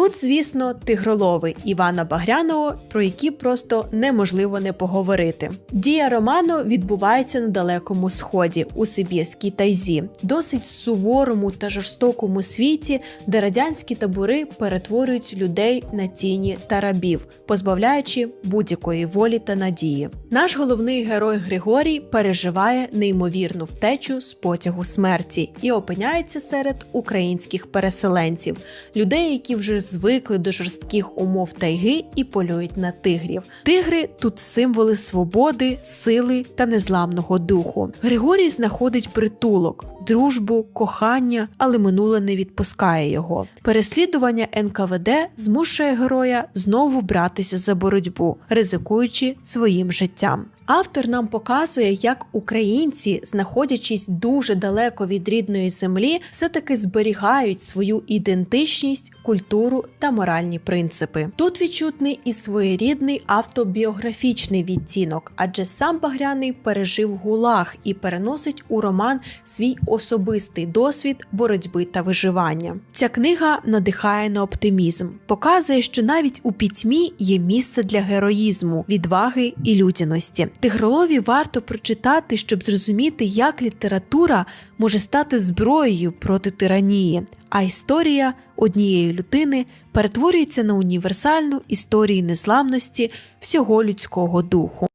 тут, звісно, тигролови Івана Багряного, про які просто неможливо не поговорити. Дія роману відбувається на далекому сході у Сибірській тайзі, досить суворому та жорстокому світі, де радянські табори перетворюють людей на тіні та рабів, позбавляючи будь-якої волі та надії. Наш головний герой Григорій переживає неймовірну втечу з потягу смерті і опиняється серед українських переселенців, людей, які вже звикли до жорстких умов тайги і полюють на тигрів. Тигри тут символи свободи, сили та незламного духу. Григорій знаходить притулок. Дружбу, кохання, але минуле не відпускає його. Переслідування НКВД змушує героя знову братися за боротьбу, ризикуючи своїм життям. Автор нам показує, як українці, знаходячись дуже далеко від рідної землі, все-таки зберігають свою ідентичність, культуру та моральні принципи. Тут відчутний і своєрідний автобіографічний відтінок, адже сам Багряний пережив гулаг і переносить у роман свій особистий досвід боротьби та виживання. Ця книга надихає на оптимізм, показує, що навіть у пітьмі є місце для героїзму, відваги і людяності. Тигролові варто прочитати, щоб зрозуміти, як література може стати зброєю проти тиранії, а історія однієї людини перетворюється на універсальну історію незламності всього людського духу.